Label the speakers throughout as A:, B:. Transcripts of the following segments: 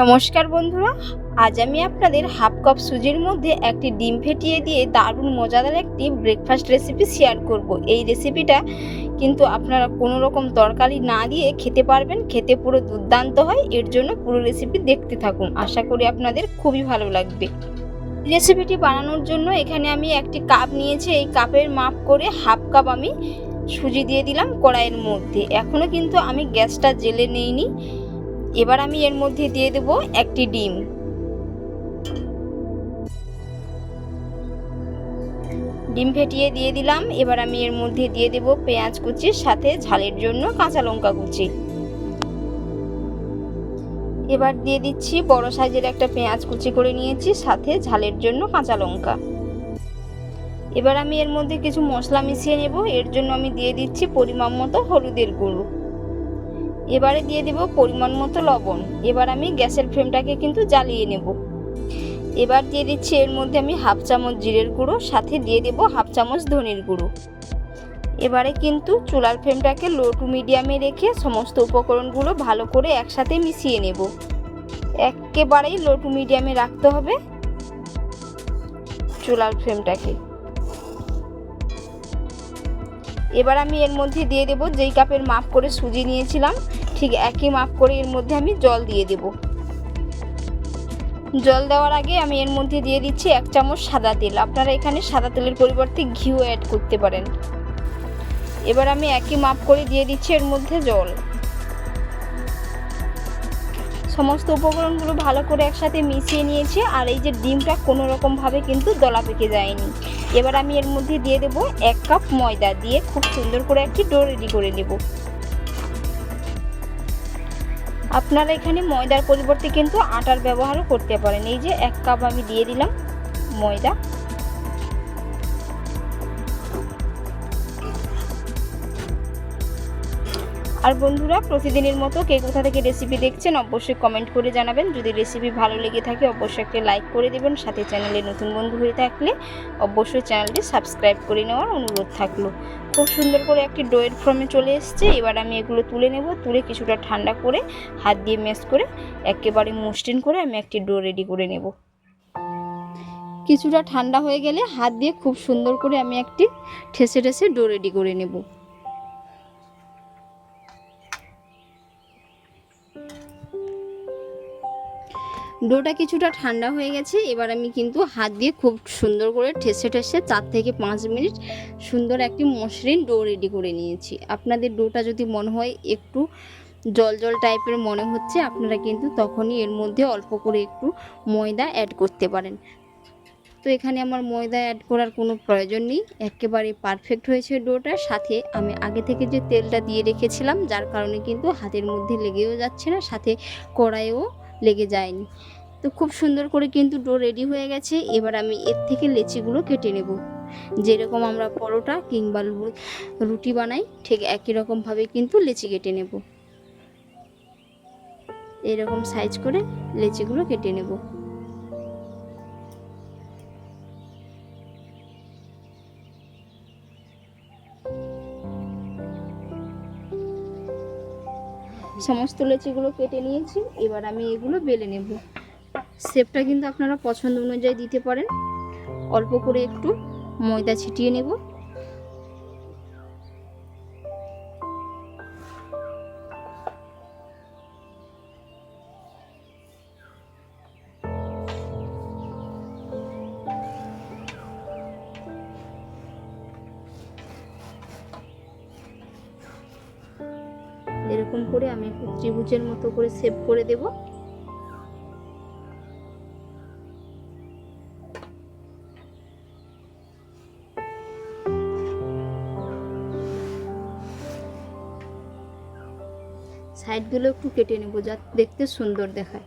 A: নমস্কার বন্ধুরা, আজ আমি আপনাদের হাফ কাপ সুজির মধ্যে একটি ডিম ফেটিয়ে দিয়ে দারুণ মজাদার একটি ব্রেকফাস্ট রেসিপি শেয়ার করব। এই রেসিপিটা কিন্তু আপনারা কোনো রকম তরকারি না দিয়ে খেতে পারবেন, খেতে পুরো দুর্দান্ত হয়, এর জন্য পুরো রেসিপি দেখতে থাকুন। আশা করি আপনাদের খুবই ভালো লাগবে। রেসিপিটি বানানোর জন্য এখানে আমি একটি কাপ নিয়েছি, এই কাপের মাপ করে হাফ কাপ আমি সুজি দিয়ে দিলাম কড়াইয়ের মধ্যে। এখনও কিন্তু আমি গ্যাসটা জেলে নিইনি। এবার আমি এর মধ্যে দিয়ে দেব একটি ডিম। ডিম ফেটিয়ে দিয়ে দিলাম। এবার আমি এর মধ্যে দিয়ে দেব পেঁয়াজ কুচির সাথে ঝালের জন্য কাঁচা লঙ্কা কুচি। এবার দিয়ে দিচ্ছি বড় সাইজের একটা পেঁয়াজ কুচি করে নিয়েছি, সাথে ঝালের জন্য কাঁচা লঙ্কা। এবার আমি এর মধ্যে কিছু মশলা মিশিয়ে নেব। এর জন্য আমি দিয়ে দিচ্ছি পরিমাণ মতো হলুদের গুঁড়ো। এবারে দিয়ে দেব পরিমাণ মতো লবণ। এবার আমি গ্যাসের ফ্লেমটাকে কিন্তু জ্বালিয়ে নেব। এবার দিয়ে দিচ্ছি এর মধ্যে আমি হাফ চামচ জিরের গুঁড়ো, সাথে দিয়ে দেব হাফ চামচ ধনির গুঁড়ো। এবারে কিন্তু চুলার ফ্লেমটাকে লো টু মিডিয়ামে রেখে সমস্ত উপকরণগুলো ভালো করে একসাথে মিশিয়ে নেব। একেবারেই লো টু মিডিয়ামে রাখতে হবে চুলার ফ্লেমটাকে। এবার আমি এর মধ্যে দিয়ে দেব যেই কাপের মাপ করে সুজি নিয়েছিলাম, ঠিক একই মাপ করে এর মধ্যে আমি জল দিয়ে দেব। জল দেওয়ার আগে আমি এর মধ্যে দিয়ে দিচ্ছি এক চামচ সাদা তেল। আপনারা এখানে সাদা তেলের পরিবর্তে ঘিও অ্যাড করতে পারেন। এবার আমি একই মাপ করে দিয়ে দিচ্ছি এর মধ্যে জল। সমস্ত উপকরণগুলো ভালো করে একসাথে মিশিয়ে নিয়েছি আর এই যে ডিমটা কোনো রকমভাবে কিন্তু দলা পেকে যায়নি। এবার আমি এর মধ্যে দিয়ে দেব এক কাপ ময়দা দিয়ে খুব সুন্দর করে একটি ডো রেডি করে নেব। আপনারা এখানে ময়দার পরিবর্তে কিন্তু আটার ব্যবহারও করতে পারেন। এই যে এক কাপ আমি দিয়ে দিলাম ময়দা। আর বন্ধুরা, প্রতিদিনের মতো কে কোথা থেকে রেসিপি দেখছেন অবশ্যই কমেন্ট করে জানাবেন। যদি রেসিপি ভালো লেগে থাকে, অবশ্যই একটা লাইক করে দেবেন। সাথে চ্যানেলে নতুন বন্ধু হয়ে থাকলে অবশ্যই চ্যানেলটি সাবস্ক্রাইব করে নেওয়ার অনুরোধ থাকল। খুব সুন্দর করে একটি ডোয়ের ফর্মে চলে এসছে। এবার আমি এগুলো তুলে নেব। তুলে কিছুটা ঠান্ডা করে হাত দিয়ে ম্যাশ করে একেবারে মসৃণ করে আমি একটি ডো রেডি করে নেব। কিছুটা ঠান্ডা হয়ে গেলে হাত দিয়ে খুব সুন্দর করে আমি একটি ঠেসে ঠেসে ডো রেডি করে নেব। ডোটা কিছুটা ঠান্ডা হয়ে গেছে। এবার আমি কিন্তু হাত দিয়ে খুব সুন্দর করে ঠেসে ঠেসে চার থেকে পাঁচ মিনিট সুন্দর একটি মসৃণ ডো রেডি করে নিয়েছি। আপনাদের ডোটা যদি মনে হয় একটু জল জল টাইপের মনে হচ্ছে, আপনারা কিন্তু তখনই এর মধ্যে অল্প করে একটু ময়দা অ্যাড করতে পারেন। তো এখানে আমার ময়দা অ্যাড করার কোনো প্রয়োজন নেই। একেবারে পারফেক্ট হয়েছে ডোটার সাথে আমি আগে থেকে যে তেলটা দিয়ে রেখেছিলাম, যার কারণে কিন্তু হাতের মধ্যে লেগেও যাচ্ছে না, সাথে কড়াইও লেগে যায়নি। তো খুব সুন্দর করে কিন্তু ডো রেডি হয়ে গেছে। এবার আমি এর থেকে লেচিগুলো কেটে নেব। যেরকম আমরা পরোটা কিংবা রুটি বানাই, ঠিক একই রকমভাবে কিন্তু লেচি কেটে নেব। এরকম সাইজ করে লেচিগুলো কেটে নেব। সমস্ত লেচিগুলো কেটে নিয়েছি, এবার আমি এগুলো বেলে নেব। শেপটা কিন্তু আপনারা পছন্দ অনুযায়ী দিতে পারেন। অল্প করে একটু ময়দা ছিটিয়ে নেব। এরকম করে আমি একটু ত্রিভুজের মতো করে সেভ করে দেব। সাইডগুলো একটু কেটে নেব, যা দেখতে সুন্দর দেখায়।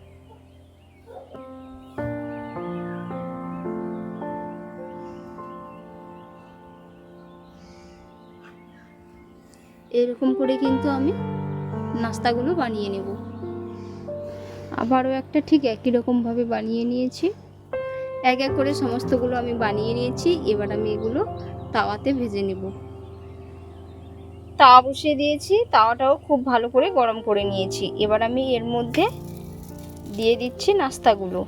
A: এরকম করে কিন্তু আমি নাস্তাগুলো বানিয়ে নেব। আবারও একটা ঠিক একই রকমভাবে বানিয়ে নিয়েছি। এক এক করে সমস্তগুলো আমি বানিয়ে নিয়েছি, এবার আমি এগুলো তাওয়াতে ভেজে নেব। তাওয়া বসিয়ে দিয়েছি, তাওয়াটাও খুব ভালো করে গরম করে নিয়েছি। এবার আমি এর মধ্যে দিয়ে দিচ্ছি নাস্তাগুলো।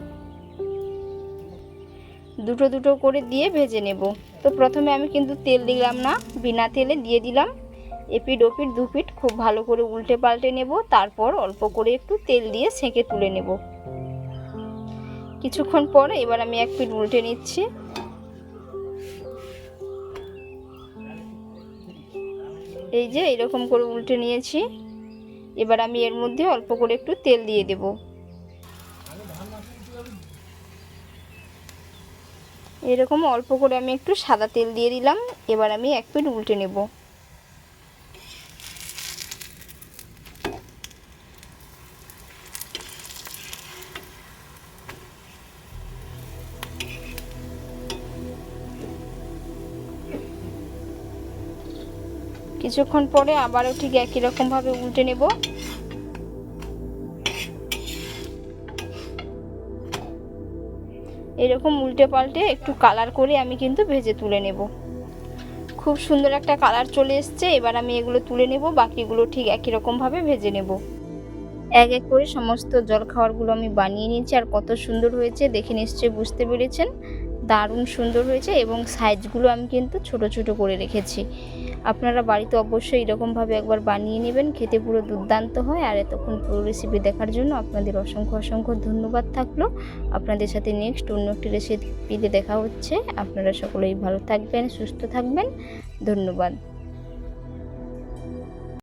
A: দুটো দুটো করে দিয়ে ভেজে নেব। তো প্রথমে আমি কিন্তু তেল দিলাম না, বিনা তেলে দিয়ে দিলাম। এপিড ওপিড দু পিঠ খুব ভালো করে উল্টে পাল্টে নেব, তারপর অল্প করে একটু তেল দিয়ে সেঁকে তুলে নেব। কিছুক্ষণ পর এবার আমি এক পিট উল্টে নিচ্ছি। এই যে এরকম করে উল্টে নিয়েছি। এবার আমি এর মধ্যে অল্প করে একটু তেল দিয়ে দেব। এরকম অল্প করে আমি একটু সাদা তেল দিয়ে দিলাম। এবার আমি এক পিট উল্টে নেব। কিছুক্ষণ পরে আবারও ঠিক একই রকমভাবে উল্টে নেব। এরকম উল্টে পাল্টে একটু কালার করে আমি কিন্তু ভেজে তুলে নেব। খুব সুন্দর একটা কালার চলে এসছে, এবার আমি এগুলো তুলে নেব, বাকিগুলো ঠিক একই রকমভাবে ভেজে নেব। এক এক করে সমস্ত জলখাবারগুলো আমি বানিয়ে নিয়েছি, আর কত সুন্দর হয়েছে দেখে নিশ্চয়ই বুঝতে পেরেছেন। দারুণ সুন্দর হয়েছে এবং সাইজগুলো আমি কিন্তু ছোট ছোট করে রেখেছি। আপনারা বাড়িতে অবশ্যই এরকমভাবে একবার বানিয়ে নেবেন। খেতে পুরো দুর্দান্ত হয়। আর এতক্ষণ পুরো রেসিপি দেখার জন্য আপনাদের অসংখ্য অসংখ্য ধন্যবাদ থাকল। আপনাদের সাথে নেক্সট অন্য একটি রেসিপিতে দেখা হচ্ছে। আপনারা সকলেই ভালো থাকবেন, সুস্থ থাকবেন। ধন্যবাদ।